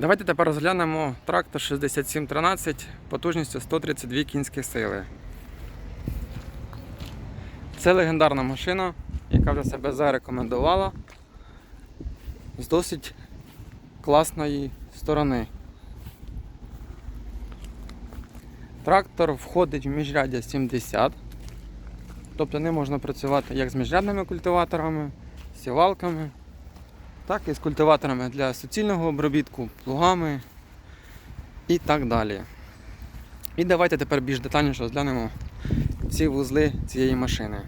Давайте тепер розглянемо трактор 6713 потужністю 132 кінські сили. Це легендарна машина, яка вже себе зарекомендувала з досить класної сторони. Трактор входить в міжряддя 70, тобто не можна працювати як з міжрядними культиваторами, сівалками, так і з культиваторами для суцільного обробітку, плугами і так далі. І давайте тепер більш детальніше розглянемо всі вузли цієї машини.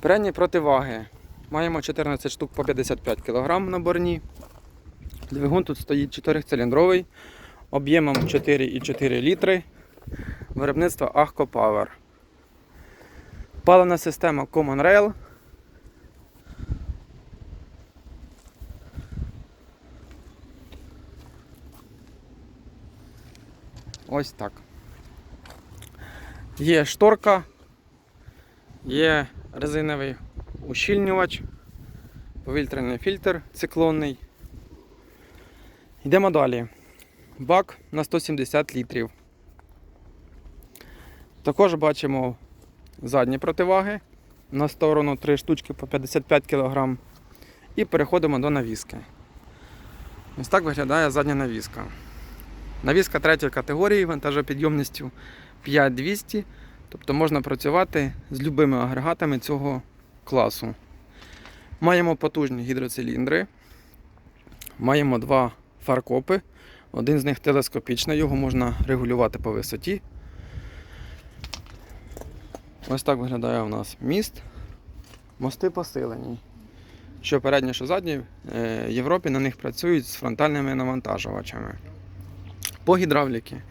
Передні противаги. Маємо 14 штук по 55 кг на борні. Двигун тут стоїть 4-циліндровий, об'ємом 4,4 літри. Виробництво Ahco Power. Паливна система Common Rail. Ось так. Є шторка, є резиновий ущільнювач, повітряний фільтр циклонний. Йдемо далі. Бак на 170 літрів. Також бачимо задні противаги на сторону 3 штучки по 55 кг. І переходимо до навіски. Ось так виглядає задня навіска. Навіска третьої категорії вантажопідйомністю 5200, тобто можна працювати з любими агрегатами цього класу. Маємо потужні гідроциліндри, маємо два фаркопи, один з них телескопічний, його можна регулювати по висоті. Ось так виглядає у нас міст. Мости посилені. Що передні, що задні, е, в Європі на них працюють з фронтальними навантажувачами. По гідравліки.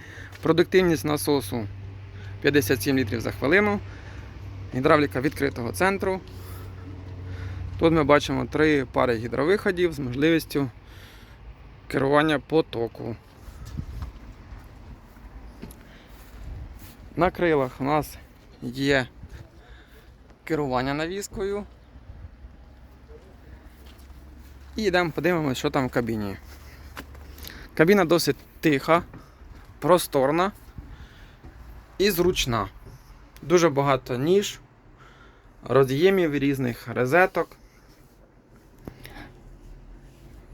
Продуктивність насосу 57 літрів за хвилину. Гідравліка відкритого центру. Тут ми бачимо три пари гідровиходів з можливістю керування потоку. На крилах у нас є керування навіскою. І йдемо подивимося, що там в кабіні. Кабіна досить тиха, просторна і зручна. Дуже багато ніж, роз'ємів різних розеток.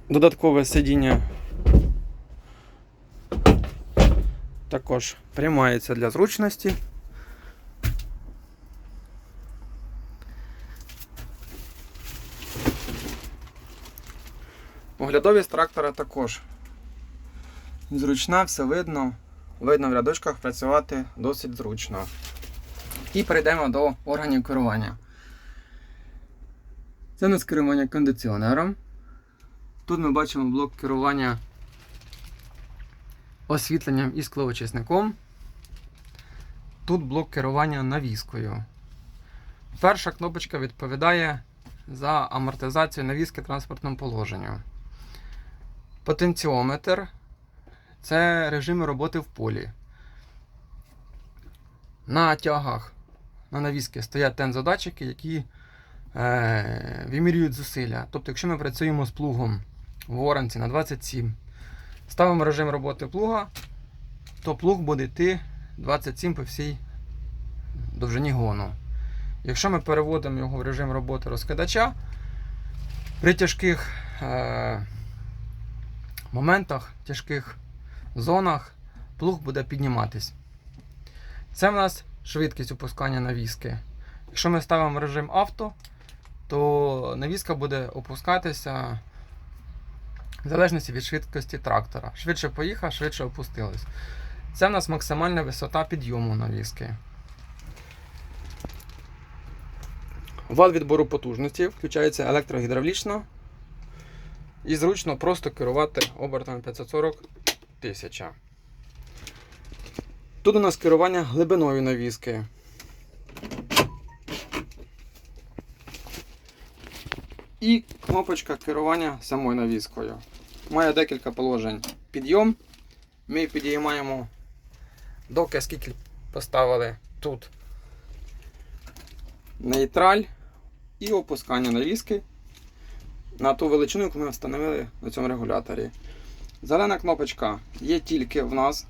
Додаткове сидіння також приймається для зручності. Оглядовість трактора також зручна, все видно. Видно в рядочках працювати досить зручно. І перейдемо до органів керування. Це у нас керування кондиціонером. Тут ми бачимо блок керування освітленням і скловочисником. Тут блок керування навіскою. Перша кнопочка відповідає за амортизацію навіски транспортному положенню. Потенціометр це режими роботи в полі. На тягах на навіски стоять тензодатчики, які е, вимірюють зусилля. Тобто, якщо ми працюємо з плугом в оранці на 27, ставимо режим роботи плуга, то плуг буде йти 27 по всій довжині гону. Якщо ми переводимо його в режим роботи розкидача, при тяжких е, моментах, тяжких зонах плуг буде підніматись. Це в нас швидкість опускання навіски. Якщо ми ставимо режим авто, то навіска буде опускатися в залежності від швидкості трактора. Швидше поїхав, швидше опустились. Це в нас максимальна висота підйому навіски. Вал відбору потужності включається електрогідравлічно і зручно просто керувати обертами 540 тисяча. Тут у нас керування глибиною навіски. І кнопочка керування самою навіскою. Має декілька положень. Підйом. Ми підіймаємо доки скільки поставили тут нейтраль і опускання навіски на ту величину, яку ми встановили на цьому регуляторі. Зелена кнопочка є тільки в нас.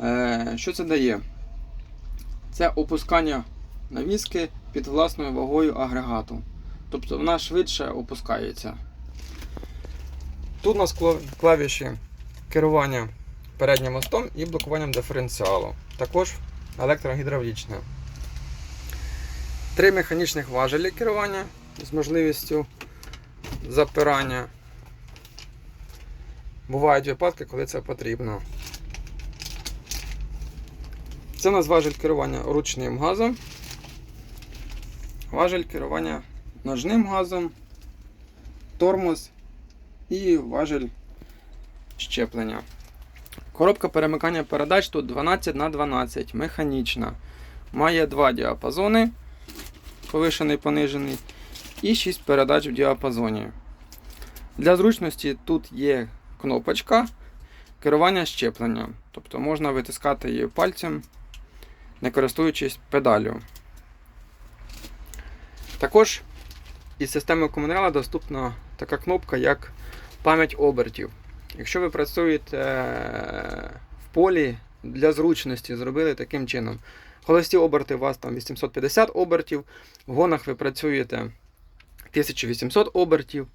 Е, Що це дає? Це опускання навіски під власною вагою агрегату. Тобто вона швидше опускається. Тут у нас клавіші керування переднім мостом і блокуванням диференціалу. Також електрогідравлічне. Три механічних важелі керування з можливістю запирання. Бувають випадки, коли це потрібно. Це у нас важель керування ручним газом, важель керування ножним газом, тормоз і важель щеплення. Коробка перемикання передач тут 12 на 12 механічна. Має два діапазони, повишений понижений, і 6 передач в діапазоні. Для зручності тут є кнопочка керування щепленням. Тобто можна витискати її пальцем, не користуючись педаллю. Також із системи Common доступна така кнопка, як пам'ять обертів. Якщо ви працюєте е, в полі для зручності, зробили таким чином. Холості оберти у вас там 850 обертів, в гонах ви працюєте 1800 обертів.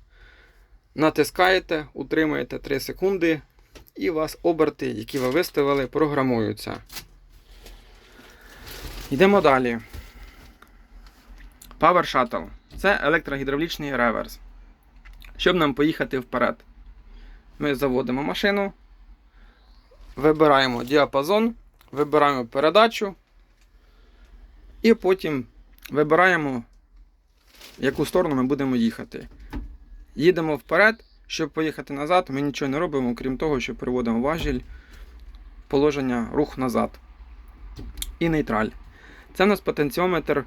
Натискаєте, утримуєте 3 секунди, і у вас оберти, які ви виставили, програмуються. Йдемо далі. Power Shuttle. Це електрогідравлічний реверс. Щоб нам поїхати вперед, ми заводимо машину, вибираємо діапазон, вибираємо передачу, і потім вибираємо, в яку сторону ми будемо їхати. Їдемо вперед, щоб поїхати назад, ми нічого не робимо, крім того, що переводимо важіль, положення рух назад. І нейтраль. Це у нас потенціометр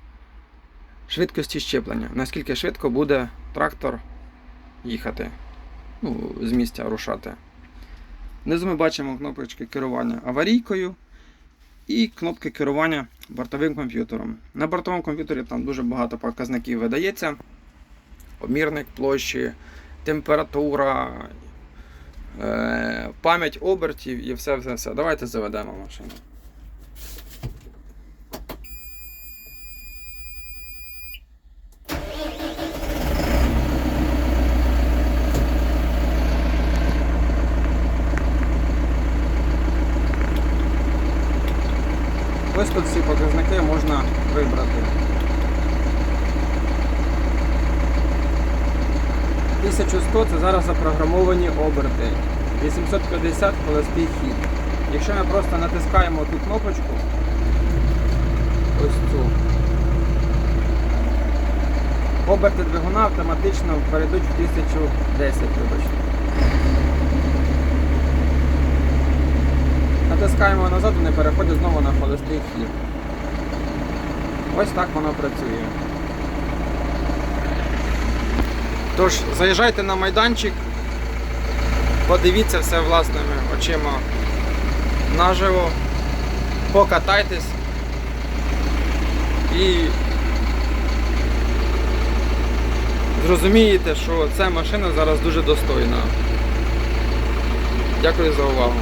швидкості щеплення. Наскільки швидко буде трактор їхати, ну, з місця рушати. Внизу ми бачимо кнопочки керування аварійкою і кнопки керування бортовим комп'ютером. На бортовому комп'ютері там дуже багато показників видається. Обмірник площі, температура, е, пам'ять обертів і все, все, все. Давайте заведемо машину. Ось тут всі показники можна вибрати. 1100 це зараз запрограмовані оберти. 850 холостий хід. Якщо ми просто натискаємо ту кнопочку, ось цю, оберти двигуна автоматично перейдуть в 1010, вибачте. Натискаємо назад, вони переходять знову на холостий хід. Ось так воно працює. Тож, заїжджайте на майданчик, подивіться все власними очима наживо, покатайтесь і зрозумієте, що ця машина зараз дуже достойна. Дякую за увагу.